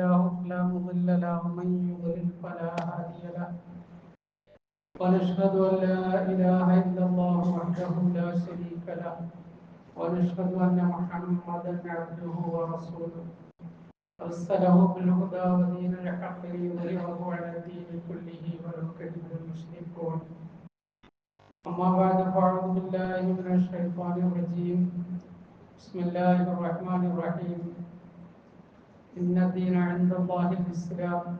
الله فلا مضل له ومن يضلل فلا هادي له. ونشهد أن لا إله إلا الله وحده لا شريك له. ونشهد أن محمدا عبده ورسوله. أرسله بالهدى ودين الحق ليظهره على الدين كله ولو كره المشركون. أما بعد فأعوذ بالله من الشيطان الرجيم. بسم الله الرحمن الرحيم. إن الدين عند الله الإسلام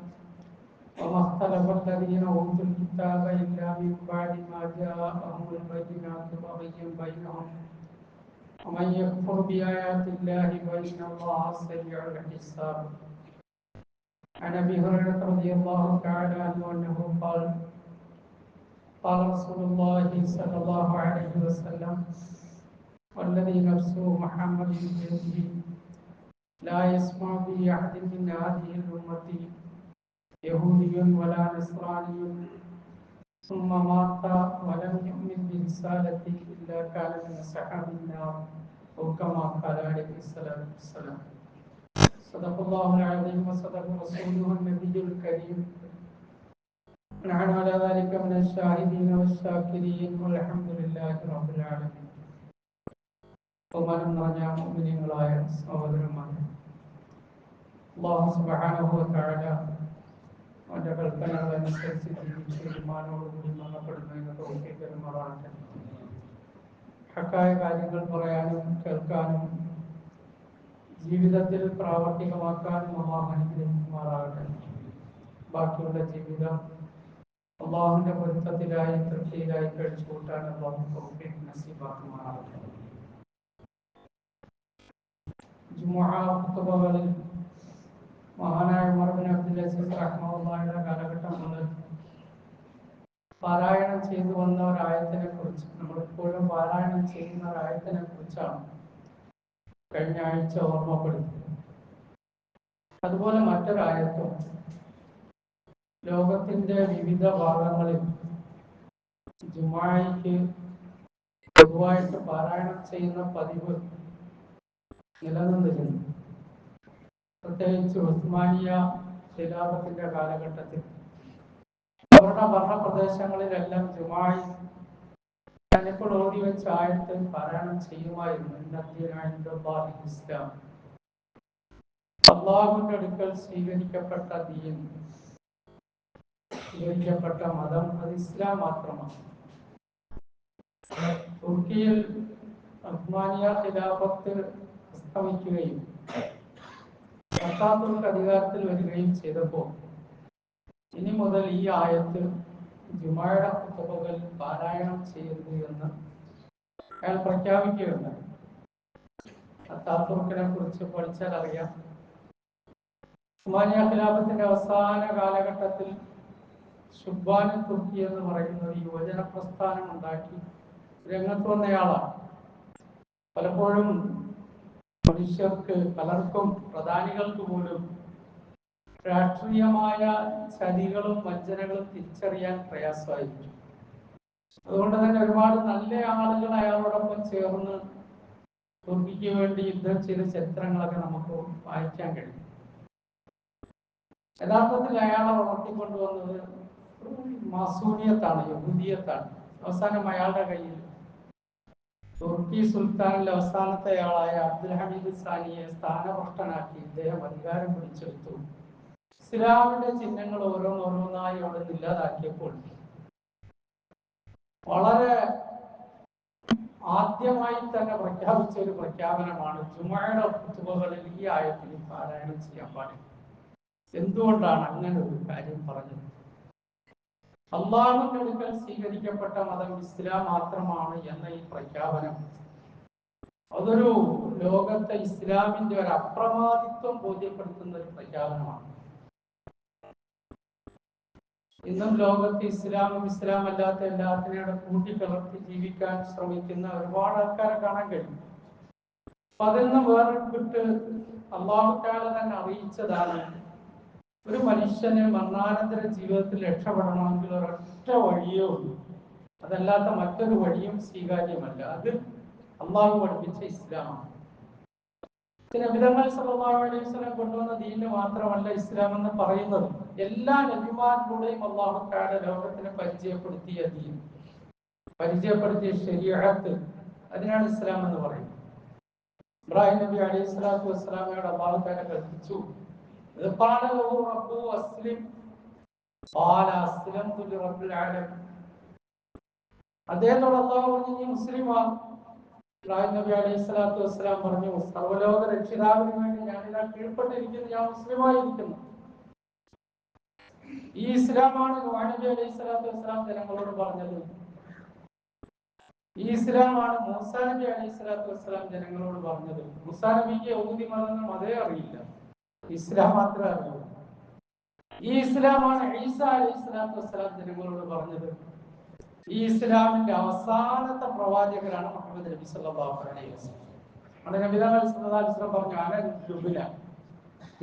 وما اختلف الذين أوتوا الكتاب إلا من بعد ما جاءهم البينات بغيا بينهم. ومن يكفر بآيات الله فإن الله سريع الحساب. عن أبي هريرة رضي الله تعالى عنه أنه قال قال رسول الله صلى الله عليه وسلم والذي نفس محمد بيده لا يسمع به أحد من هذه الأمة. يهودي ولا نصراني. ثم مات ولم يؤمن برسالته إلا كان من أصحاب النار أو كما قال عليه الصلاة والسلام. صدق الله العظيم وصدق رسوله النبي الكريم. نحن على ذلك من الشاهدين والشاكرين. والحمد لله رب العالمين. ومن الله يا مؤمنين ولا يا വ തആല അവന്റെ കൽപ്പനകൾ അനുസരിച്ച് ജീവിച്ച് തീരുമാനത്തോടുകൂടി മരണപ്പെടുന്നതിന് തൗഫീഖ് തരുമാറാകട്ടെ ഹക്കായ കാര്യങ്ങൾ പറയാനും കേൾക്കാനും ജീവിതത്തിൽ പ്രാവർത്തികമാക്കാനും അള്ളാഹു അനുഗ്രഹിക്കുമാറാകട്ടെ. ബാക്കിയുള്ള ജീവിതം അള്ളാഹുവിന്റെ പൊരുത്തത്തിലായി തൃപ്തിയിലായി കഴിച്ചു കൂട്ടാൻ അള്ളാഹു തൗഫീഖ് നസീബാക്കുമാറാകട്ടെ. ഖുതുബകളിൽ മഹാനായ ഉമർ ബിൻ അബ്ദുൽ അസീസ് റഹ്മുള്ളാഹിയുടെ കാലഘട്ടം മുതൽ പാരായണം ചെയ്തു വന്ന ഒരായത്തിനെ കുറിച്ച് നമ്മളിപ്പോഴും പാരായണം ചെയ്യുന്ന ഒരായത്തിനെ കുറിച്ചാണ് കഴിഞ്ഞ ആഴ്ച ഓർമ്മപ്പെടുത്തിയത് അതുപോലെ മറ്റൊരായത്തും ലോകത്തിന്റെ വിവിധ ഭാഗങ്ങളിൽ ജുമായിക്ക് പൊതുവായിട്ട് പാരായണം ചെയ്യുന്ന പതിവ് നിലനിന്നിരുന്നു. പ്രത്യേകിച്ച് ഉസ്മാനിയ ഖിലാഫത്തിന്റെ കാലഘട്ടത്തിൽ. അവരുടെ ഭരണപ്രദേശങ്ങളിലെല്ലാം ജുമായി ഞാനിപ്പോൾ ഓടി വെച്ച ആയത്ത് പാരായണം ചെയ്യുമായിരുന്നു. ഇന്നദ്ദീനായി ഇസ്ലാം. അള്ളാഹുവിന്റെ അടുക്കൽ സ്വീകരിക്കപ്പെട്ട ദീൻ സ്വീകരിക്കപ്പെട്ട മതം അത് ഇസ്ലാം മാത്രമാണ്. തുർക്കിയിൽ ഉസ്മാനിയ ഖിലാഫത്ത് അസ്തമിക്കുകയും അത്താത്തുർക്ക് അധികാരത്തിൽ വരികയും ചെയ്തപ്പോൾ ഇനി മുതൽ ഈ ആയത്ത് കുത്തുബകൾ പാരായണം ചെയ്യുന്നു എന്ന് അയാൾ പ്രഖ്യാപിക്കുകയുണ്ടായി. അത്താത്തുർക്കിനെ കുറിച്ച് പഠിച്ചാൽ അറിയാം. ഉസ്മാനിയ ഖിലാഫത്തിന്റെ അവസാന കാലഘട്ടത്തിൽ ഷുബാന തുർക്കി എന്ന് പറയുന്ന ഒരു യുവജന പ്രസ്ഥാനം ഉണ്ടാക്കി രംഗത്ത് വന്നയാളാണ്. പലപ്പോഴും മനുഷ്യർക്ക് പലർക്കും പ്രധാനികൾക്ക് പോലും രാഷ്ട്രീയമായ ചതികളും വഞ്ചനകളും തിരിച്ചറിയാൻ പ്രയാസമായിരിക്കും. അതുകൊണ്ട് തന്നെ ഒരുപാട് നല്ല ആളുകൾ അയാളോടൊപ്പം ചേർന്ന് തുർക്കിക്ക് വേണ്ടി യുദ്ധം ചെയ്ത ചരിത്രങ്ങളൊക്കെ നമുക്ക് വായിക്കാൻ കഴിയും. യഥാർത്ഥത്തിൽ അയാളെ വളർത്തിക്കൊണ്ടുവന്നത് മാസൂനിയത്താണ് യഹൂദിയത്താണ്. അവസാനം അയാളുടെ കയ്യിൽ തുർക്കി സുൽത്താനിലെ അവസാനത്തെ ആളായ അബ്ദുൽ ഹമീദ് സാനിയെ സ്ഥാനഭ്രഷ്ടനാക്കി ഇദ്ദേഹം അധികാരം പിടിച്ചെടുത്തു. ഇസ്ലാമിന്റെ ചിഹ്നങ്ങൾ ഓരോന്നോരോന്നായി അവിടെ ഇല്ലാതാക്കിയപ്പോൾ വളരെ ആദ്യമായി തന്നെ പ്രഖ്യാപിച്ച ഒരു പ്രഖ്യാപനമാണ് ജുമയുടെ കുത്തുബകളിൽ ഈ ആയത്തിൽ പാരായണം ചെയ്യാൻ പാടില്ല. എന്തുകൊണ്ടാണ് അങ്ങനെ ഒരു കാര്യം പറഞ്ഞത്? അള്ളാഹുവിന്റെ അടുക്കൽ സ്വീകരിക്കപ്പെട്ട മതം ഇസ്ലാം മാത്രമാണ് എന്ന ഈ പ്രഖ്യാപനം. അതൊരു ലോകത്തെ ഇസ്ലാമിന്റെ ഒരു അപ്രമാദിത്വം ബോധ്യപ്പെടുത്തുന്ന ഒരു പ്രഖ്യാപനമാണ്. ഇന്നും ലോകത്ത് ഇസ്ലാമും ഇസ്ലാം അല്ലാത്ത എല്ലാത്തിനെയും കൂട്ടിക്കലർത്തി ജീവിക്കാൻ ശ്രമിക്കുന്ന ഒരുപാട് ആൾക്കാരെ കാണാൻ കഴിയും. അപ്പൊ അതിൽ നിന്ന് വേർപെട്ട് അള്ളാഹുക്കാല തന്നെ അറിയിച്ചതാണ് ഒരു മനുഷ്യന് മരണാനന്തര ജീവിതത്തിൽ രക്ഷപ്പെടണമെങ്കിൽ ഒരൊറ്റ വഴിയേ ഉള്ളൂ. അതല്ലാത്ത മറ്റൊരു വഴിയും സ്വീകാര്യമല്ല. അത് അള്ളാഹു പഠിപ്പിച്ച ഇസ്ലാമാണ്. സല്ലല്ലാഹു അലൈഹി വസല്ലം കൊണ്ടുവന്ന ദീനിന് മാത്രമല്ല ഇസ്ലാം എന്ന് പറയുന്നത്. എല്ലാ നബിമാരിലൂടെയും അള്ളാഹു താല ലോകത്തിന് പരിചയപ്പെടുത്തിയ ദീൻ. പരിചയപ്പെടുത്തിയ ശരീഅത്ത് അതിനാണ് ഇസ്ലാം എന്ന് പറയുന്നത്. ഇബ്രാഹിം നബി അലൈഹി സ്വലാത്തു വസ്സലാമയോട് അള്ളാഹു താല കൽപ്പിച്ചു. അള്ളാഹു പറഞ്ഞു പറഞ്ഞു സർവലോക രക്ഷിതാവിന് വേണ്ടി ഞാനിതാ കീഴ്പ്പെട്ടിരിക്കുന്നു ഞാൻ മുസ്ലിമായിരിക്കുന്നു. ഈ ഇസ്ലാമാണ് നബി അലൈഹി സ്വലാത്തു വസ്സലാം ജനങ്ങളോട് പറഞ്ഞത്. ഈ ഇസ്ലാമാണ് മൂസാ നബി അലൈഹി സ്വലാത്തു വസ്സലാം ജനങ്ങളോട് പറഞ്ഞത്. മൂസാ നബിക്ക് യഹൂദി അതേ അറിയില്ല. ഇസ്ലാം മാത്രമേ അറിയൂ ഈ ഇസ്ലാമാണ് ഈസ അലൈഹി സ്വലാത്തു വസ്സലാം ജനങ്ങളോട് പറഞ്ഞത്. ഈ ഇസ്ലാമിന്റെ അവസാനത്തെ പ്രവാചകരാണ് മുഹമ്മദ് നബി സല്ലല്ലാഹു അലൈഹി വസല്ലം. നമ്മുടെ നബി സല്ലല്ലാഹു അലൈഹി പറഞ്ഞു അന ദുബില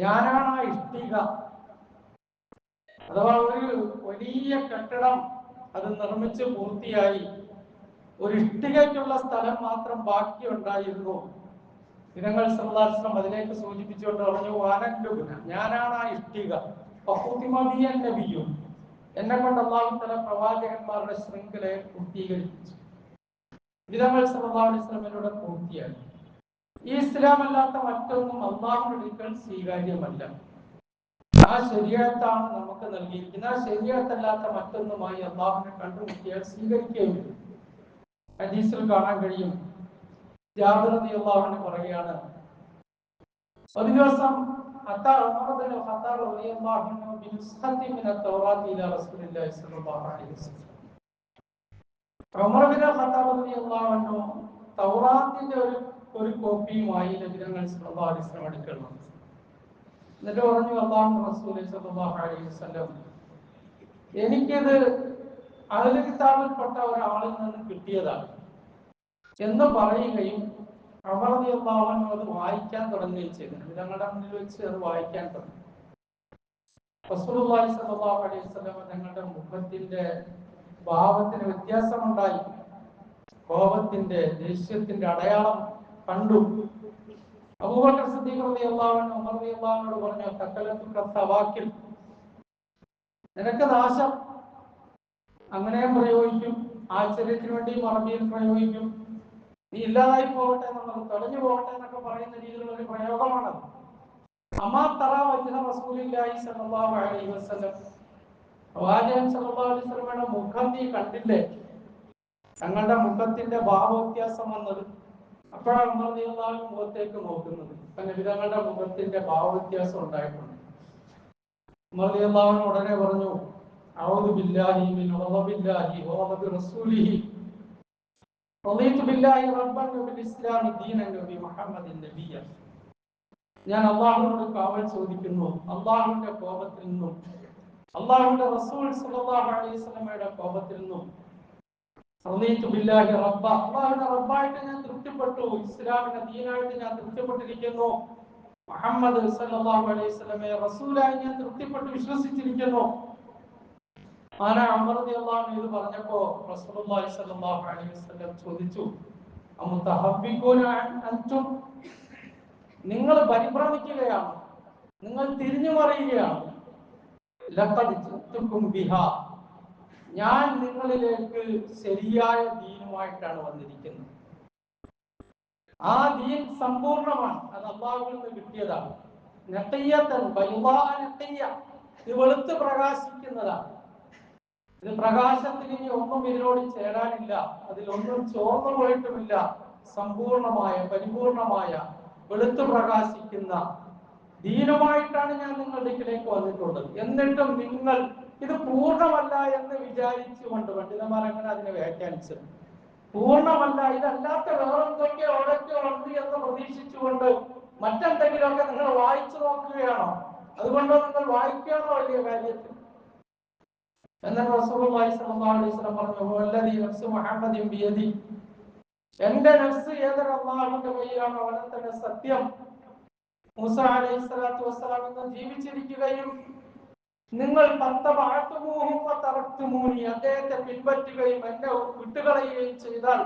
ഞാനാണ് ആ ഇഷ്ടിക. അഥവാ ഒരു വലിയ കെട്ടിടം അത് നിർമ്മിച്ച് പൂർത്തിയായി ഒരു ഇഷ്ടികയ്ക്കുള്ള സ്ഥലം മാത്രം ബാക്കി ഉണ്ടായിരുന്നു ദിനങ്ങൾ സല്ലാസ്ലം അതിലേക്ക് സൂചിപ്പിച്ചുകൊണ്ട് പറഞ്ഞു വാനല്ലുബുന ഞാനാണ് ആ ഇഷ്ടിക. നബിയും എന്നെ കൊണ്ട് അള്ളാഹു തല പ്രവാചകന്മാരുടെ ശൃംഖലയെ പൂർത്തീകരിപ്പിച്ചു. ദിനങ്ങൾ സല്ലാസ്ലമിലൂടെ പൂർത്തിയായി ഈ ഇസ്ലാം അല്ലാത്ത മറ്റൊന്നും അള്ളാഹുവിന്റെ അടുക്കൽ സ്വീകാര്യമല്ല. ആ ശരീരത്താണ് നമുക്ക് നൽകിയിരിക്കുന്നത്. ആ ശരീരത്തല്ലാത്ത മറ്റൊന്നുമായി അള്ളാഹുനെ കണ്ടുമുട്ടിയാൽ സ്വീകരിക്കുകയുമില്ല ഹദീസിൽ കാണാൻ കഴിയും. പറയുകയാണ്. ഒരു ദിവസം ഒരു ഒരു കോപ്പിയുമായി എന്നിട്ട് പറഞ്ഞു അള്ളാഹു റസൂൽ എനിക്കിത് അഹ്ലു കിതാബിൽപ്പെട്ട ഒരാളിൽ നിന്ന് കിട്ടിയതാണ്. എന്ന് പറയുകയും അമർതി അള്ളാഹു അത് വായിക്കാൻ തുടങ്ങുകയും ചെയ്തു. ഞങ്ങളുടെ മുന്നിൽ വെച്ച് അത് വായിക്കാൻ തുടങ്ങി. റസൂലുള്ളാഹി സ്വല്ലല്ലാഹു അലൈഹി വസല്ലം ഞങ്ങളുടെ മുഖത്തിന്റെ ഭാവത്തിന് വ്യത്യാസമുണ്ടായി. കോപത്തിന്റെ ദേഷ്യത്തിന്റെ അടയാളം കണ്ടു. അബൂബക്കർ സിദ്ദീഖ് റളിയല്ലാഹു അൻഹു ഉമർ റളിയല്ലാഹു അൻഹു പറഞ്ഞു തക്കലത്തുക തവാക്കിൽ. നിനക്ക് നാശം? അങ്ങനെയും പ്രയോഗിക്കും. ആശ്ചര്യത്തിന് വേണ്ടി മറവിയിൽ പ്രയോഗിക്കും. നീ ഇല്ലാതായി പോകട്ടെ എന്നുള്ളത് തെളിഞ്ഞു പോകട്ടെ എന്നൊക്കെ പറയുന്ന രീതിയിലുള്ള ഒരു പ്രയോഗമാണ് അമ്മാ തറ വജ്ഹ റസൂലില്ലാഹി സല്ലല്ലാഹു അലൈഹി വസല്ലം. പ്രവാചകൻ സല്ലല്ലാഹു അലൈഹി വസല്ലമയുടെ മുഖം നീ കണ്ടില്ലേ? തങ്ങളുടെ മുഖത്തിന്റെ ഭാവവ്യത്യാസം വന്നത്. അപ്പോഴാണ് മുഖത്തേക്ക് നോക്കുന്നത്. തങ്ങളുടെ നബിതങ്ങളുടെ മുഖത്തിന്റെ ഭാവവ്യത്യാസം ഉണ്ടായിട്ടുണ്ട്. ഉമർ ഉടനെ പറഞ്ഞു ഔദു ബില്ലാഹി ഞാൻ അള്ളാഹുവിനോട് കാവൽ ചോദിക്കുന്നു. അള്ളാഹുവിന്റെ കോപത്തിൽ നിന്നും. അള്ളാഹുവിന്റെ റസൂൽ സല്ലല്ലാഹു അലൈഹി വസല്ലമയുടെ കോപത്തിൽ നിന്നും. അള്ളാഹുവിന്റെ റബ്ബായിട്ട് ഞാൻ തൃപ്തിപ്പെട്ടു. ഇസ്ലാമിന്റെ ദീനായിട്ട് ഞാൻ തൃപ്തിപ്പെട്ടിരിക്കുന്നു. മുഹമ്മദ് സല്ലല്ലാഹു അലൈഹി വസല്ലമയെ റസൂലായി ഞാൻ തൃപ്തിപ്പെട്ട് വിശ്വസിച്ചിരിക്കുന്നു. ഇത് പറഞ്ഞപ്പോ അലൈഹി വസല്ലം ചോദിച്ചു അൻതും? നിങ്ങൾ പരിഭ്രമിക്കുകയാണ് നിങ്ങൾ തിരിഞ്ഞു മറിയുകയാണ്. ഞാൻ നിങ്ങളിലേക്ക് ശരിയായ ദീനുമായിട്ടാണ് വന്നിരിക്കുന്നത്. ആ ദീൻ സമ്പൂർണമാണ് അത് അള്ളാഹുവിൽ നിന്ന് കിട്ടിയതാണ്. നെട്ടയ്യ തൻ ബൈവാ നെട്ടയ്യ ഇത് വെളുത്ത് പ്രകാശിക്കുന്നതാണ്. ഇത് പ്രകാശത്തിന് ഇനി ഒന്നും ഇതിനോട് ചേരാനില്ല. അതിലൊന്നും ചോർന്നു പോയിട്ടുമില്ല. സമ്പൂർണമായ പരിപൂർണമായ വെളുത്തു പ്രകാശിക്കുന്ന ദീനമായിട്ടാണ് ഞാൻ നിങ്ങളുടെ അടുക്കിലേക്ക് വന്നിട്ടുള്ളത്. എന്നിട്ടും നിങ്ങൾ ഇത് പൂർണമല്ല എന്ന് വിചാരിച്ചുകൊണ്ട് പണ്ഡിതന്മാർ അങ്ങനെ അതിനെ വ്യാഖ്യാനിച്ചത് പൂർണമല്ല ഇതല്ലാത്ത വേറെന്തൊക്കെയോ എവിടെയൊക്കെയോ ഉണ്ട് എന്ന് പ്രതീക്ഷിച്ചുകൊണ്ട് മറ്റെന്തെങ്കിലുമൊക്കെ നിങ്ങൾ വായിച്ചു നോക്കുകയാണോ? അതുകൊണ്ടോ നിങ്ങൾ വായിക്കുകയാണോ വലിയ കാര്യത്തിൽ? എന്നാൽ റസൂലുള്ളാഹി സ്വല്ലല്ലാഹു അലൈഹി വസല്ലം പറഞ്ഞു വല്ലദി നഫ്സു മുഹമ്മദിൻ ബിയദി. എന്റെ നഫ്സ് ഏതൊരു അള്ളാഹുവിന്റെ കയ്യിലാണോ അവനെ തന്നെ സത്യം. മൂസ അലൈഹി സ്വലാത്തു വസ്സലാം ഇന്ന് ജീവിച്ചിരിക്കുകയും നിങ്ങൾ തറത്തുമൂനി അദ്ദേഹത്തെ പിൻപറ്റുകയും എന്നെ വിട്ടുകളയുകയും ചെയ്താൽ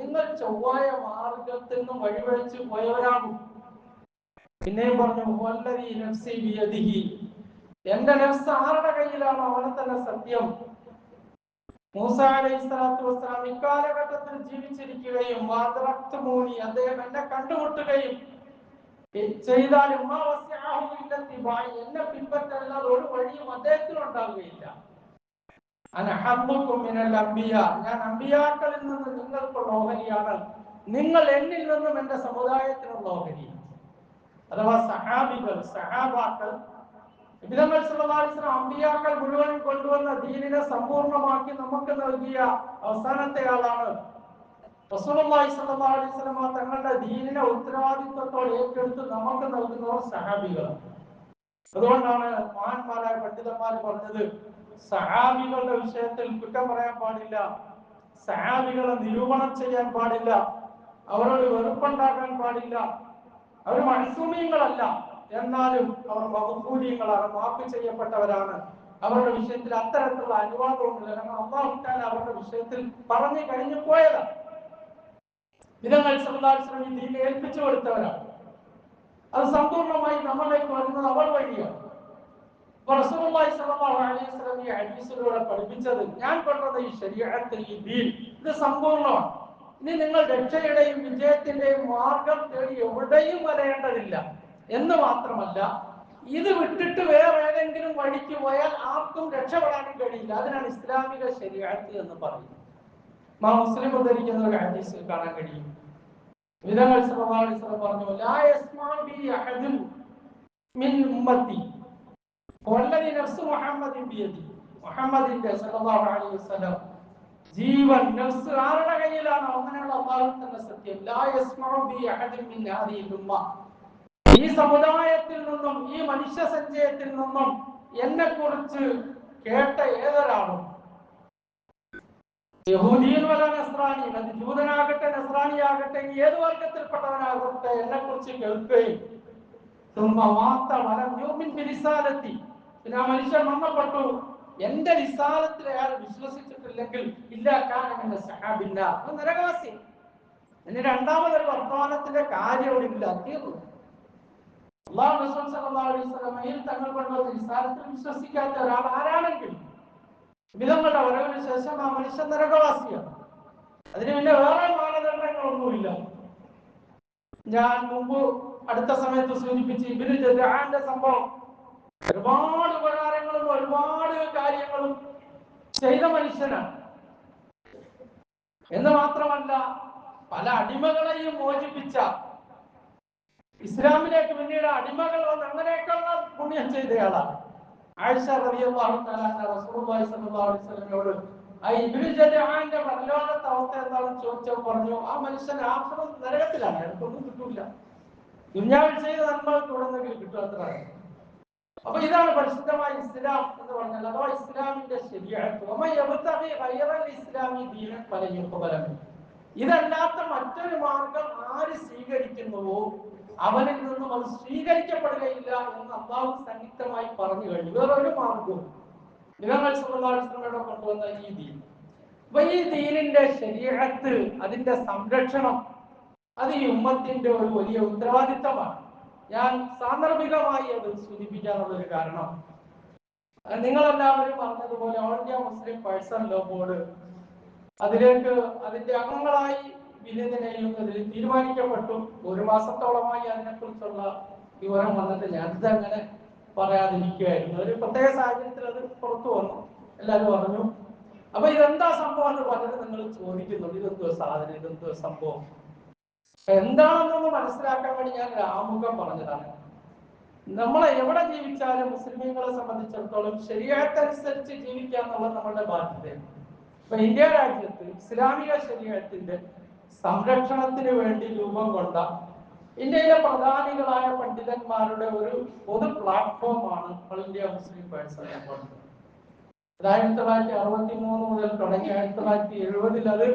നിങ്ങൾ ചൊവ്വായ മാർഗത്തിൽ നിന്ന് വഴിവഴിച്ച് പോയവരാകും. പിന്നെയും പറഞ്ഞു. എന്റെ നഫ്സ് ആരുടെ കയ്യിലാണ് തന്നെ സത്യം. മൂസ അലൈഹി സ്വലാത്തു ഇക്കാലഘട്ടത്തിൽ ജീവിച്ചിരിക്കുകയും വാദറക്തുമൂനി അദ്ദേഹം എന്നെ കണ്ടുമുട്ടുകയും ചെയ്താൽ. എന്നെ പിൻപറ്റല്ലാതെ ഒരു വഴിയും അദ്ദേഹത്തിന് ഉണ്ടാവുകയില്ല. ഞാൻ അമ്പിയാക്കളിൽ നിന്ന് നിങ്ങൾക്കുള്ള ഓഹരിയാണ്. നിങ്ങൾ എന്നിൽ നിന്നും എന്റെ സമുദായത്തിനുള്ള ഓഹരി അഥവാ സഹാബികൾ സഹാബാക്കൾ വിധങ്ങൾ അമ്പിയാക്കൾ മുഴുവൻ കൊണ്ടുവന്ന ദീനിനെ സമ്പൂർണമാക്കി നമുക്ക് നൽകിയ അവസാനത്തെ ആളാണ്. അലൈഹി വസല്ലം തങ്ങളുടെ ദീനിനെ ഉത്തരവാദിത്വത്തോടെ ഏറ്റെടുത്ത് നമുക്ക് നൽകുന്നവർ സഹാബികൾ. അതുകൊണ്ടാണ് മഹാന്മാരായ പണ്ഡിതന്മാർ പറഞ്ഞത് സഹാബികളുടെ വിഷയത്തിൽ കുറ്റം പറയാൻ പാടില്ല സഹാബികളെ നിരൂപണം ചെയ്യാൻ പാടില്ല അവരോട് വെറുപ്പുണ്ടാക്കാൻ പാടില്ല അവർ മൺസൂമിയങ്ങളല്ല എന്നാലും അവർ മഹദൂരിയങ്ങളാണ് മാപ്പ് ചെയ്യപ്പെട്ടവരാണ്. അവരുടെ വിഷയത്തിൽ അത്തരത്തിലുള്ള അനുവാദമൊന്നുമില്ല. കാരണം അമ്മാവിട്ടാൽ അവരുടെ വിഷയത്തിൽ പറഞ്ഞു കഴിഞ്ഞു പോയതാണ്. വിധങ്ങൾ സമുദായം ദീനെ ഏൽപ്പിച്ചു കൊടുത്തവരാണ്. അത് സമ്പൂർണമായി നമ്മളിലേക്ക് വരുന്നത് അവൾ വഴിയാണ്. റസൂലുള്ളാഹി അലൈഹി ഈ ഹദീസിലൂടെ പഠിപ്പിച്ചത് ഞാൻ കൊണ്ടത് ഈ ശരീഅത്ത് ഈ ദീൻ. ഇത് സമ്പൂർണമാണ്. ഇനി നിങ്ങൾ രക്ഷയുടെയും വിജയത്തിന്റെയും മാർഗം തേടി എവിടെയും വരേണ്ടതില്ല. എന്ന് മാത്രമല്ല ഇത് വിട്ടിട്ട് വേറെ ഏതെങ്കിലും വഴിക്ക് പോയാൽ ആർക്കും രക്ഷപ്പെടാനും കഴിയില്ല. അതിനാണ് ഇസ്ലാമിക ശരീഅത്ത് എന്ന് പറയുന്നത്. മാ മുസ്ലിം ഉദ്ധരിക്കുന്ന ഒരു ഹദീസിൽ കാണാൻ കഴിയും. വിധങ്ങൾ പറഞ്ഞു മിൻ മുഹമ്മദിൻ സല്ലല്ലാഹു അലൈഹി വസല്ലം ജീവൻ ആരുടെ കയ്യിലാണ്? അങ്ങനെയുള്ള സത്യം. യസ്മഉ ബി മിൻ ഉമ്മ. സമുദായത്തിൽ നിന്നും ഈ മനുഷ്യ സഞ്ചയത്തിൽ നിന്നും എന്നെ കുറിച്ച് കേട്ട ഏതൊരാളും? യഹൂദിയൻ വല നസ്രാനി അത് ജൂതനാകട്ടെ നസ്രാനിയാകട്ടെ ഏത് വർഗത്തിൽപ്പെട്ടവനാകട്ടെ എന്നെ കുറിച്ച് കേൾക്കുകയും പിന്നെ ആ മനുഷ്യൻ മരണപ്പെട്ടു. എന്റെ നിസ്സാരത്തിൽ അയാൾ വിശ്വസിച്ചിട്ടില്ലെങ്കിൽ ഇല്ല കാരണം സഹാബില്ല. നരകാസി ഇനി രണ്ടാമതൊരു വർത്തമാനത്തിന്റെ കാര്യം അവിടെ ഇല്ല തീർന്നു. തങ്ങൾ കൊണ്ടുവന്ന വിസാലത്തിൽ വിശ്വസിക്കാത്ത ഒരാൾ ആരാണെങ്കിൽ വിധങ്ങളുടെ വരവിന് ശേഷം ആ മനുഷ്യൻ നരകവാസിയാണ്. അതിന് പിന്നെ വേറെ മാനദണ്ഡങ്ങളൊന്നുമില്ല. ഞാൻ മുമ്പ് അടുത്ത സമയത്ത് സൂചിപ്പിച്ച് ഇബിന് ജദാന്റെ സംഭവം. ഒരുപാട് ഉപകാരങ്ങളും ഒരുപാട് കാര്യങ്ങളും ചെയ്ത മനുഷ്യനാണ്. എന്ന് മാത്രമല്ല പല അടിമകളെയും മോചിപ്പിച്ച ഇസ്ലാമിലേക്ക് പിന്നീട് അടിമകൾ വന്ന് അങ്ങനെയൊക്കെയുള്ള പുണ്യം ചെയ്തയാളാണ്. സ്വല്ലല്ലാഹു അലൈഹി വസല്ലമയോട് ആ ഇബ്നു ജദആന്റെ പരലോകത്തെ അവസ്ഥ എന്താണെന്ന് ചോദിച്ചാൽ പറഞ്ഞു ആ മനുഷ്യൻ ആഫ്രം നരകത്തിലാണ് അയാൾക്കൊന്നും കിട്ടൂല. ദുഞ്ഞാവിൽ ചെയ്ത നന്മകൾ തുടർന്നെങ്കിൽ കിട്ടും അത്ര അപ്പൊ ഇതാണ് പരിശുദ്ധമായ ഇസ്ലാം എന്ന് പറഞ്ഞാൽ അഥവാ ഇസ്ലാമിന്റെ ശരിയായിട്ട് ഇസ്ലാമി ദീനൻ പലയുപ്പലം ഇതല്ലാത്ത മറ്റൊരു മാർഗം ആര് സ്വീകരിക്കുന്നുവോ? അവനിൽ നിന്നും അത് സ്വീകരിക്കപ്പെടുകയില്ല എന്ന് അള്ളാഹു സംയുക്തമായി പറഞ്ഞു കഴിഞ്ഞു. വേറൊരു മാർഗവും നിലങ്ങൾ സുഖമാടെ കൊണ്ടുവന്ന ഈ ദീൻ. അപ്പൊ ഈ ദീനിന്റെ ശരീരത്ത് അതിന്റെ സംരക്ഷണം അത് ഈ ഉമ്മത്തിന്റെ ഒരു വലിയ ഉത്തരവാദിത്തമാണ്. ഞാൻ സാന്ദർഭികമായി അത് സൂചിപ്പിക്കാനുള്ള ഒരു കാരണം നിങ്ങളെല്ലാവരും പറഞ്ഞതുപോലെ All India Muslim Personal Law Board അതിലേക്ക് അതിന്റെ അംഗങ്ങളായി അതിൽ തീരുമാനിക്കപ്പെട്ടു. ഒരു മാസത്തോളമായി അതിനെക്കുറിച്ചുള്ള വിവരം വന്നിട്ടില്ല. അതങ്ങനെ പറയാതിരിക്കുകയായിരുന്നു ഒരു പ്രത്യേക സാഹചര്യത്തിൽ അത് പുറത്തു വന്നു. എല്ലാവരും പറഞ്ഞു അപ്പൊ ഇതെന്താ സംഭവം എന്ന് പറഞ്ഞത് നിങ്ങൾ ചോദിക്കുന്നുണ്ട്. ഇതെന്തോ സാധനം ഇതെന്തോ സംഭവം? എന്താണെന്നൊന്ന് മനസ്സിലാക്കാൻ വേണ്ടി ഞാൻ ഒരു ആമുഖം പറഞ്ഞതാണ്. നമ്മളെ എവിടെ ജീവിച്ചാലും മുസ്ലിമീങ്ങളെ സംബന്ധിച്ചിടത്തോളം ശരിയായിട്ടനുസരിച്ച് ജീവിക്കുക നമ്മളുടെ ബാധ്യതയാണ്. ഇപ്പൊ ഇന്ത്യ രാജ്യത്ത് ഇസ്ലാമിക ശരീരത്തിന്റെ സംരക്ഷണത്തിന് വേണ്ടി രൂപം കൊണ്ട ഇന്ത്യയിലെ പ്രധാനികളായ പണ്ഡിതന്മാരുടെ ഒരു പൊതു പ്ലാറ്റ്ഫോമാണ് ഓൾ ഇന്ത്യ മുസ്ലിം പേഴ്സൺ അത് ആയിരത്തി തൊള്ളായിരത്തി അറുപത്തി മൂന്ന് മുതൽ തുടങ്ങി ആയിരത്തി തൊള്ളായിരത്തി എഴുപതിൽ അത്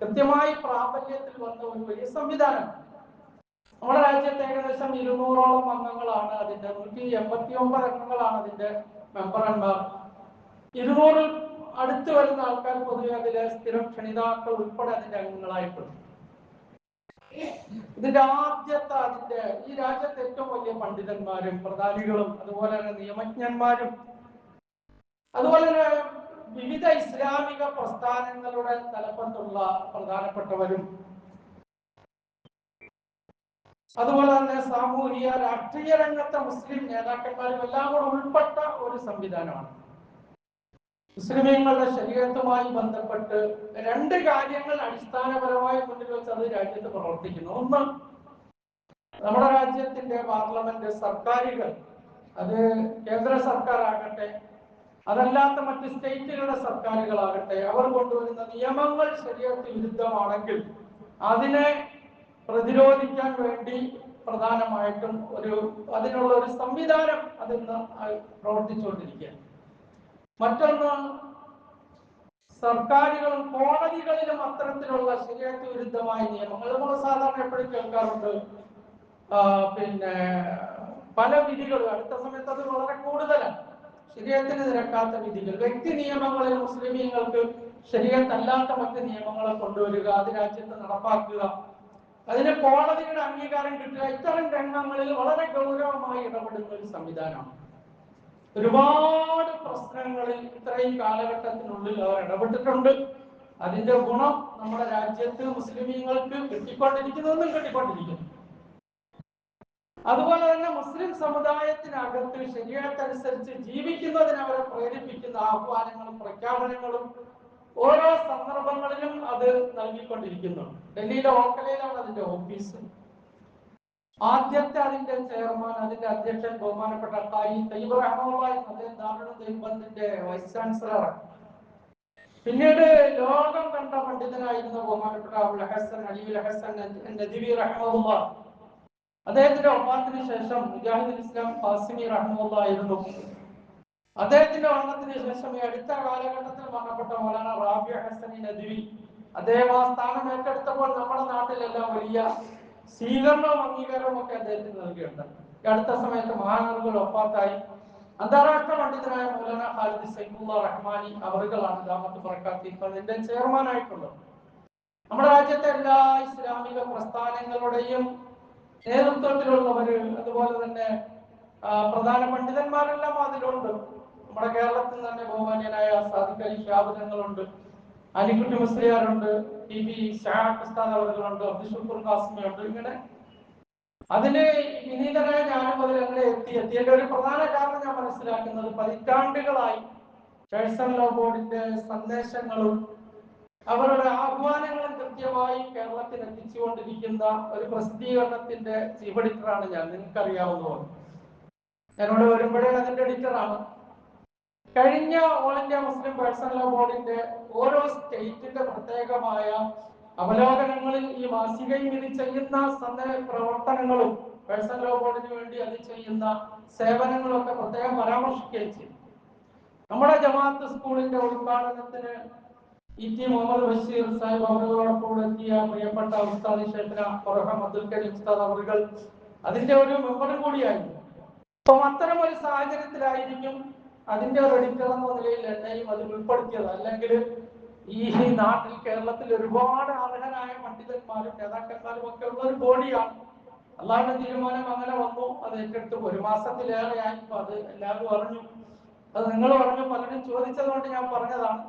കൃത്യമായി പ്രാബല്യത്തിൽ വന്ന ഒരു വലിയ സംവിധാനം. നമ്മുടെ രാജ്യത്ത് ഏകദേശം ഇരുന്നൂറോളം അംഗങ്ങളാണ് അതിന്റെ നൂറ്റി എൺപത്തി ഒമ്പത് അംഗങ്ങളാണ് അതിന്റെ മെമ്പർമാർ. ഇരുന്നൂറിൽ അടുത്ത് വരുന്ന ആൾക്കാർ പൊതുവെ അതിലെ സ്ഥിരം ക്ഷണിതാക്കൾ ഉൾപ്പെടെ അതിന്റെ അംഗങ്ങളായിട്ടുണ്ട്. ഇതിന്റെ ആദ്യത്തെ അതിന്റെ ഈ രാജ്യത്തെ ഏറ്റവും വലിയ പണ്ഡിതന്മാരും പ്രധാനികളും അതുപോലെ തന്നെ നിയമജ്ഞന്മാരും അതുപോലെ തന്നെ വിവിധ ഇസ്ലാമിക പ്രസ്ഥാനങ്ങളുടെ തലപ്പത്തുള്ള പ്രധാനപ്പെട്ടവരും അതുപോലെ തന്നെ സാമൂഹിക രാഷ്ട്രീയ രംഗത്തെ മുസ്ലിം നേതാക്കന്മാരും എല്ലാം കൂടെ ഉൾപ്പെട്ട ഒരു സംവിധാനമാണ്. മുസ്ലിമീങ്ങളുടെ ശരീരത്തുമായി ബന്ധപ്പെട്ട് രണ്ട് കാര്യങ്ങൾ അടിസ്ഥാനപരമായി മുന്നിൽ വെച്ച് അത് രാജ്യത്ത് പ്രവർത്തിക്കുന്നു. ഒന്ന് നമ്മുടെ രാജ്യത്തിന്റെ പാർലമെന്റ് സർക്കാരുകൾ അത് കേന്ദ്ര സർക്കാർ ആകട്ടെ അതല്ലാത്ത മറ്റ് സ്റ്റേറ്റുകളുടെ സർക്കാരുകളാകട്ടെ അവർ കൊണ്ടുവരുന്ന നിയമങ്ങൾ ശരീരത്തിൽ വിരുദ്ധമാണെങ്കിൽ അതിനെ പ്രതിരോധിക്കാൻ വേണ്ടി പ്രധാനമായിട്ടും ഒരു അതിനുള്ള ഒരു സംവിധാനം അതിന്ന് പ്രവർത്തിച്ചുകൊണ്ടിരിക്കുകയാണ്. മറ്റൊന്ന് സർക്കാരുകളും കോടതികളിലും അത്തരത്തിലുള്ള ശരിയായിട്ട് വിരുദ്ധമായ നിയമങ്ങൾ നമ്മൾ സാധാരണ എപ്പോഴും കേൾക്കാറുണ്ട്. പിന്നെ പല വിധികളും അടുത്ത സമയത്ത് അത് വളരെ കൂടുതലാണ്. ശരീരത്തിന് നിരക്കാത്ത വിധികൾ. വ്യക്തി നിയമങ്ങളിൽ മുസ്ലിമീങ്ങൾക്ക് ശരീരത്തല്ലാത്ത മറ്റ് നിയമങ്ങളെ കൊണ്ടുവരിക അത് രാജ്യത്ത് നടപ്പാക്കുക. അതിന് കോടതിയുടെ അംഗീകാരം കിട്ടുക. ഇത്തരം രംഗങ്ങളിൽ വളരെ ഗൗരവമായി ഇടപെടുന്ന ഒരു സംവിധാനമാണ്. ഒരുപാട് പ്രശ്നങ്ങളിൽ ഇത്രയും കാലഘട്ടത്തിനുള്ളിൽ അവർ ഇടപെട്ടിട്ടുണ്ട്. അതിന്റെ ഗുണം നമ്മുടെ രാജ്യത്ത് മുസ്ലിമീങ്ങൾക്ക് കിട്ടിക്കൊണ്ടിരിക്കുന്നതെന്നും കിട്ടിക്കൊണ്ടിരിക്കുന്നു. അതുപോലെ തന്നെ മുസ്ലിം സമുദായത്തിനകത്ത് ശരിയായിട്ടനുസരിച്ച് ജീവിക്കുന്നതിന് അവരെ പ്രേരിപ്പിക്കുന്ന ആഹ്വാനങ്ങളും പ്രഖ്യാപനങ്ങളും ഓരോ സന്ദർഭങ്ങളിലും അത് നൽകിക്കൊണ്ടിരിക്കുന്നുണ്ട് ഡൽഹിയിലെ ഓക്കലയിലാണ് അതിന്റെ ഓഫീസ്. ആദ്യത്തെ അതിന്റെ ചെയർമാൻ അതിന്റെ അധ്യക്ഷൻ ബഹുമാനപ്പെട്ട കായി തയ്യബ് റഹ്മുള്ളാഹി അദ്ദേഹം ദാറുൽ ദൈവത്തിന്റെ വൈസ് ചാൻസലറാണ്. പിന്നീട് ലോകം കണ്ട പണ്ഡിതനായിരുന്ന ബഹുമാനപ്പെട്ട ലഹസൻ ഹസൻ ലഹസൻ ഹസൻ നദിവി റഹ്മുള്ള അദ്ദേഹത്തിന്റെ ഒപ്പാത്തിന് ശേഷം മുജാഹിദുൽ ഇസ്ലാം ഫാസിമി റഹ്മുള്ള ആയിരുന്നു. അദ്ദേഹത്തിന്റെ മരണത്തിന് ശേഷം ഈ അടുത്ത കാലഘട്ടത്തിൽ മരണപ്പെട്ട മൗലാന റാബിയ ഹസനി നദിവി അദ്ദേഹം ആ സ്ഥാനം ഏറ്റെടുത്തപ്പോൾ നമ്മുടെ നാട്ടിലെല്ലാം വലിയ സ്വീകരണവും അംഗീകാരവും ഒക്കെ അദ്ദേഹത്തിന് നൽകിയിട്ടുണ്ട്. അടുത്ത സമയത്ത് മഹാനവറുകൾ ഒപ്പാത്തായി. അന്താരാഷ്ട്ര പണ്ഡിതനായ മൗലാന ഖാലിദ് സൈഫുള്ള റഹ്മാനി അവറുകളാണ് ദാമത്ത് പറക്കാത്തി അതിന്റെ ചെയർമാൻ ആയിട്ടുള്ളത് നമ്മുടെ രാജ്യത്തെ എല്ലാ ഇസ്ലാമിക പ്രസ്ഥാനങ്ങളുടെയും നേതൃത്വത്തിലുള്ളവര് അതുപോലെ തന്നെ പ്രധാന പണ്ഡിതന്മാരെല്ലാം അതിലുണ്ട്. നമ്മുടെ കേരളത്തിൽ തന്നെ ബഹുമാന്യനായ സാദിഖ് അലി ഷാബുദങ്ങളുണ്ട് അലിക്കുട്ടി മുസ്ലിയാറുണ്ട് ടി പി ഷാഖുസ്താൻ അവരുണ്ട് അബ്ദുഷുഖുർ കാസിമുണ്ട് ഇങ്ങനെ. അതിന് വിനീതരായ ഞാനും അതിൽ അങ്ങനെ എത്തി. എത്തിയതിന്റെ ഒരു പ്രധാന കാരണം ഞാൻ മനസ്സിലാക്കുന്നത് പതിറ്റാണ്ടുകളായി ഷേഴ്സൺ ലോ ബോർഡിന്റെ സന്ദേശങ്ങളും അവരുടെ ആഹ്വാനങ്ങളും കൃത്യമായി കേരളത്തിൽ എത്തിച്ചുകൊണ്ടിരിക്കുന്ന ഒരു പ്രസിദ്ധീകരണത്തിന്റെ ചീഫ് എഡിറ്ററാണ് ഞാൻ. നിങ്ങൾക്കറിയാവുന്നതാണ് ഞാനിവിടെ വരുമ്പോഴേ അതിന്റെ എഡിറ്ററാണ്. കഴിഞ്ഞ All India Muslim Personal Law ബോർഡിന്റെ ഓരോ സ്റ്റേറ്റിന്റെ പ്രത്യേകമായ അവലോകനങ്ങളിൽ ഈ മാസികയും ഇത് ചെയ്യുന്ന സന്ദേ പ്രവർത്തനങ്ങളും പേഴ്സൺ ലോ ബോർഡിന് വേണ്ടി അത് ചെയ്യുന്ന സേവനങ്ങളും ഒക്കെ പ്രത്യേകം പരാമർശിക്കുകയും ചെയ്യും നമ്മുടെ ജമാഅത്ത് സ്കൂളിന്റെ ഉദ്ഘാടനത്തിന് ഇ ടി മുഹമ്മദ് ബഷീർ സാഹിബ് അവരോടൊപ്പം എത്തിയ പ്രിയപ്പെട്ട ഉസ്താദ് ഷെഫിന ഫറഹം അബ്ദുൽ കരീം ഉസ്താദ് അവറുകൾ. അതിന്റെ ഒരു മെമ്പറും കൂടിയായിരുന്നു. അപ്പം അത്തരം ഒരു സാഹചര്യത്തിലായിരിക്കും അതിന്റെ ഒരു എഡിറ്റർ എന്ന നിലയിൽ എന്നെയും അതിൽ ഉൾപ്പെടുത്തിയത്. അല്ലെങ്കിൽ ഈ നാട്ടിൽ കേരളത്തിൽ ഒരുപാട് അർഹരായ പണ്ഡിതന്മാരും നേതാക്കന്മാരും ഒക്കെ ഉള്ള ഒരു ബോഡിയാണ്. അള്ളാഹുടെ തീരുമാനം അങ്ങനെ വന്നു. അത് ഏറ്റെടുത്തു. ഒരു മാസത്തിലേറെ ആയിപ്പോ അത് എല്ലാവരും അറിഞ്ഞു. അത് നിങ്ങൾ പറഞ്ഞു പലരും ചോദിച്ചതുകൊണ്ട് ഞാൻ പറഞ്ഞതാണ്.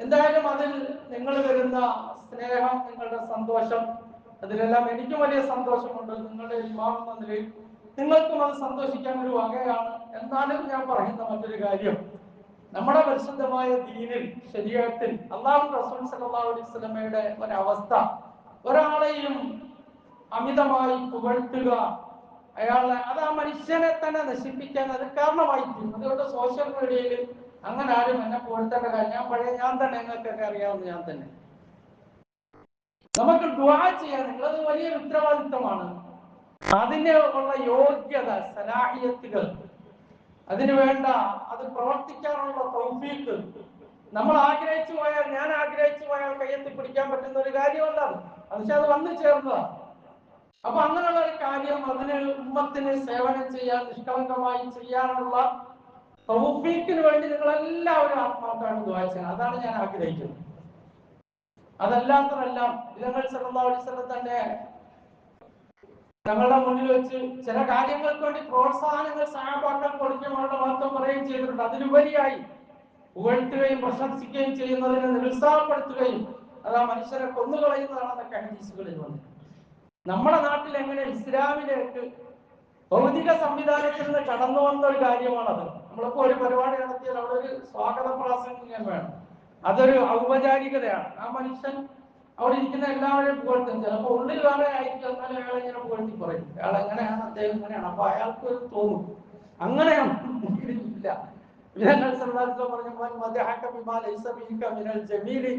എന്തായാലും അതിൽ നിങ്ങൾ വരുന്ന സ്നേഹം നിങ്ങളുടെ സന്തോഷം അതിലെല്ലാം എനിക്കും വലിയ സന്തോഷമുണ്ട്. നിങ്ങളുടെ വിവാഹം നിലയിൽ നിങ്ങൾക്കും അത് സന്തോഷിക്കാൻ ഒരു വകയാണ്. എന്നാലും ഞാൻ പറയുന്ന മറ്റൊരു കാര്യം. നമ്മുടെ പരിശുദ്ധമായ ദീനിൽ ശരീരത്തിൽ അള്ളാഹു റസൂൽ സല്ലല്ലാഹു അലൈഹി വസല്ലമയുടെ ഒരവസ്ഥ ഒരാളെയും അമിതമായി പുകഴ്ത്തുക അയാളെ അത് ആ മനുഷ്യനെ തന്നെ നശിപ്പിക്കാൻ അത് കാരണമായി അതുകൊണ്ട് സോഷ്യൽ മീഡിയയിൽ അങ്ങനെ ആരും എന്നെ പുകഴ്ത്തേണ്ട കാര്യം ഞാൻ പഴയ ഞാൻ തന്നെ നിങ്ങൾക്കൊക്കെ അറിയാവുന്ന ഞാൻ തന്നെ. നമുക്ക് ദ്വാ ചെയ്യാൻ നിങ്ങളത് വലിയൊരു ഉത്തരവാദിത്തമാണ് അതിനുള്ള യോഗ്യത സലാഹിയത്തുകൾ. അതിനു വേണ്ട അത് പ്രവർത്തിക്കാനുള്ള തൗഫീഖ് നമ്മൾ ആഗ്രഹിച്ചു പോയാൽ ഞാൻ ആഗ്രഹിച്ചു പോയാൽ കയ്യെത്തി പിടിക്കാൻ പറ്റുന്ന ഒരു കാര്യമല്ല അത്. പക്ഷെ അത് വന്നു ചേർന്നതാണ് അപ്പൊ അങ്ങനെയുള്ള ഒരു കാര്യം അതിന് ഉമ്മത്തിന് സേവനം ചെയ്യാൻ നിഷ്കളങ്കമായി ചെയ്യാനുള്ള തൗഫീക്കിന് വേണ്ടി നിങ്ങൾ എല്ലാവരും ആത്മാർത്താണ് വായിച്ചത് അതാണ് ഞാൻ ആഗ്രഹിക്കുന്നത്. അതല്ലാത്തതെല്ലാം ഇതങ്ങൾ സല്ലല്ലാഹു അലൈഹി ഞങ്ങളുടെ മുന്നിൽ വെച്ച് ചില കാര്യങ്ങൾക്ക് വേണ്ടി പ്രോത്സാഹനങ്ങൾ സഹപാഠം അവരുടെ മഹത്വം പറയുകയും ചെയ്തിട്ടുണ്ട്. അതിലുപരിയായി പുകഴ്ത്തുകയും പ്രശംസിക്കുകയും ചെയ്യുന്നതിനെ നിരുത്സാഹപ്പെടുത്തുകയും അത് ആ മനുഷ്യരെ കൊന്നുകളയുന്നതാണെന്നൊക്കെ ഹദീസുകളിൽ വന്നു നമ്മുടെ നാട്ടിൽ എങ്ങനെ ഇസ്ലാമിലേക്ക് ഭൗതിക സംവിധാനത്തിൽ നിന്ന് കടന്നു വന്ന ഒരു കാര്യമാണത്. നമ്മളിപ്പോ ഒരു പരിപാടി നടത്തിയാൽ അവിടെ ഒരു സ്വാഗത പ്രാസംഗികം വേണം. അതൊരു ഔപചാരികതയാണ്. ആ മനുഷ്യൻ അവിടെ ഇരിക്കുന്ന എല്ലാവരെയും പുകഴ്ത്തും. ചിലപ്പോൾ ഉള്ളിൽ വേറെ ആയിരിക്കും എന്നാലും അയാൾ ഇങ്ങനെ പുകഴ്ത്തി പറയും അയാൾ എങ്ങനെയാണ് അദ്ദേഹം ഇങ്ങനെയാണ് അപ്പൊ അയാൾക്ക് തോന്നും. അങ്ങനെയാണ് ഇല്ല. വിധങ്ങൾ സല്ലല്ലാഹു പറഞ്ഞു "മൻ മദഹക ബിമാ ലൈസ ബിക മിനൽ ജമീലി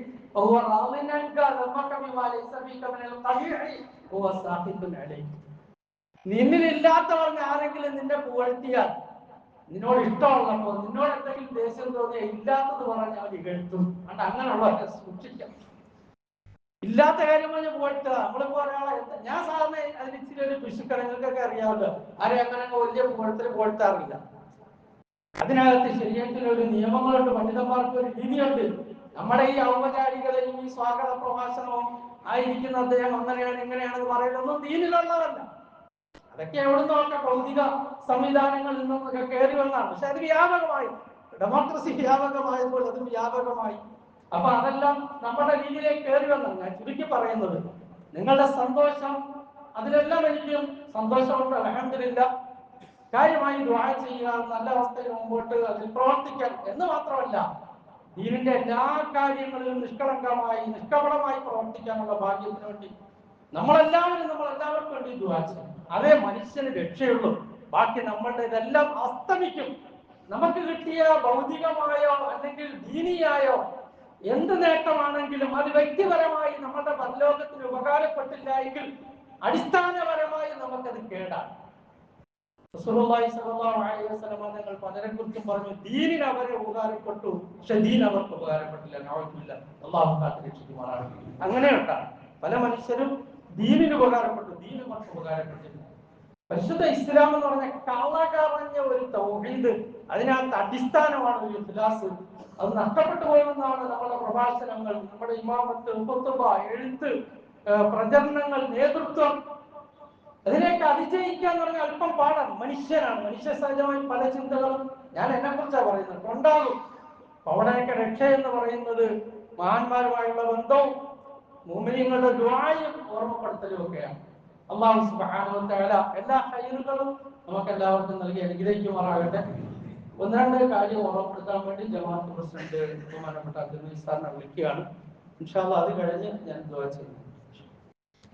ബിമാ ലൈസ ബിക മിനൽ ആരെങ്കിലും നിന്നെ പുകഴ്ത്തിയാൽ നിന്നോട് ഇഷ്ടമുള്ളപ്പോ നിന്നോട് എന്തെങ്കിലും ദേഷ്യം തോന്നിയാൽ ഇല്ലാത്തത് പറഞ്ഞ് അവർ ഇകഴ്ത്തും. അങ്ങനെയുള്ളവരെ സൂക്ഷിക്കാം. ഇല്ലാത്ത കാര്യം പറഞ്ഞ് പുകഴ്ത്തുക നമ്മളിപ്പോ ഒരാളെ ഞാൻ സാധാരണ അതിന് ഇച്ചിരി ഒരു പിശുക്കടങ്ങൾക്കൊക്കെ അറിയാമല്ലോ. ആരെ അങ്ങനെ അങ്ങ് വലിയ പുകഴ്ത്തൽ പുകഴ്ത്താറില്ല. അതിനകത്ത് ശരീരത്തിൽ ഒരു നിയമങ്ങളുണ്ട്. പണ്ഡിതന്മാർക്ക് ഒരു രീതിയുണ്ട് നമ്മുടെ ഈ ഔപചാരികളെയും ഈ സ്വാഗത പ്രഭാഷണവും ആയിരിക്കുന്ന അദ്ദേഹം അങ്ങനെയാണ് ഇങ്ങനെയാണെന്ന് പറയുന്നതൊന്നും ദീനിലുള്ളതല്ല. അതൊക്കെ എവിടുന്നൊക്കെ ഭൗതിക സംവിധാനങ്ങളിൽ നിന്നൊക്കെ കയറി വന്നതാണ്. പക്ഷെ അത് വ്യാപകമായി. ഡെമോക്രസി വ്യാപകമായപ്പോൾ അത് വ്യാപകമായി. അപ്പൊ അതെല്ലാം നമ്മുടെ രീതിയിലേക്ക് കയറി വന്നു. ഞാൻ ചുരുക്കി പറയുന്നത് നിങ്ങളുടെ സന്തോഷം അതിലെല്ലാം എനിക്കും സന്തോഷമുണ്ട് അലഹമില്ല കാര്യമായി ദ്വാ ചെയ്യുക നല്ല അവസ്ഥയിൽ മുമ്പോട്ട് അതിൽ പ്രവർത്തിക്കാൻ എന്ന് മാത്രമല്ല ഇതിന്റെ എല്ലാ കാര്യങ്ങളിലും നിഷ്കളങ്കമായി നിഷ്കപടമായി പ്രവർത്തിക്കാനുള്ള ഭാഗ്യത്തിന് വേണ്ടി നമ്മളെല്ലാവരും നമ്മൾ എല്ലാവർക്കും വേണ്ടി ദ്വാ ചെയ്യും അതേ മനുഷ്യന് രക്ഷയുള്ളൂ. ബാക്കി നമ്മളുടെ ഇതെല്ലാം അസ്തമിക്കും. നമുക്ക് കിട്ടിയ ഭൗതികമായോ അല്ലെങ്കിൽ ദീനിയായോ എന്ത് നേട്ടമാണെങ്കിലും അത് വ്യക്തിപരമായി നമ്മുടെ പരലോകത്തിന് ഉപകാരപ്പെട്ടില്ല എങ്കിൽ അടിസ്ഥാനപരമായി നമുക്കത് കേടാണ്. തങ്ങൾ പലരെ കുറിച്ചും പറഞ്ഞു ദീനിന് അവരെ ഉപകാരപ്പെട്ടു പക്ഷെ ദീൻ അവർക്ക് ഉപകാരപ്പെട്ടില്ല. നോക്കില്ല അള്ളാഹു കാത്ത് രക്ഷിക്കുമാറാണ് അങ്ങനെയുണ്ടാണ് പല മനുഷ്യരും ദീനിന് ഉപകാരപ്പെട്ടു ദീൻ അവർക്ക് ഉപകാരപ്പെട്ടില്ല. പരിശുദ്ധ ഇസ്ലാം എന്ന് പറഞ്ഞ കളകറഞ്ഞ ഒരു തൗഹീദ് അതിനകത്ത് അടിസ്ഥാനമാണ് ഒരു ഇഖ്ലാസ്. അത് നഷ്ടപ്പെട്ടു പോയെന്നാണ് നമ്മുടെ പ്രഭാഷണങ്ങൾ നമ്മുടെ ഇമാമത്ത് ഉപത്തുബ എഴുത്ത് പ്രചരണങ്ങൾ നേതൃത്വം. അതിലേക്ക് അതിജയിക്കുക എന്ന് പറഞ്ഞാൽ അല്പം പാടാണ്. മനുഷ്യനാണ്. മനുഷ്യ സഹജമായി പല ചിന്തകളും ഞാൻ എന്നെ കുറിച്ചാണ് പറയുന്നത് ഉണ്ടാകും അവിടെയൊക്കെ രക്ഷ എന്ന് പറയുന്നത് മഹാന്മാരുമായുള്ള ബന്ധവും മുമിനിങ്ങളുടെ ദുആയും ഓർമ്മപ്പെടുത്തലും ഒക്കെയാണ് അള്ളാഹു തആല എല്ലാ ഹൈറുകളും നമുക്ക് എല്ലാവർക്കും നൽകി അനുഗ്രഹിക്കുമാറാകട്ടെ. ഒന്ന് രണ്ട് കാര്യം ഓർമ്മപ്പെടുത്താൻ വേണ്ടി ജമാഅത്ത് പ്രസിഡന്റ് ബഹുമാനപ്പെട്ട അബ്ദുൽ സാറിനെ വിളിക്കുകയാണ്. ഇൻഷാല്ല അത് കഴിഞ്ഞ് ഞാൻ ദുആ ചെയ്യുന്നു.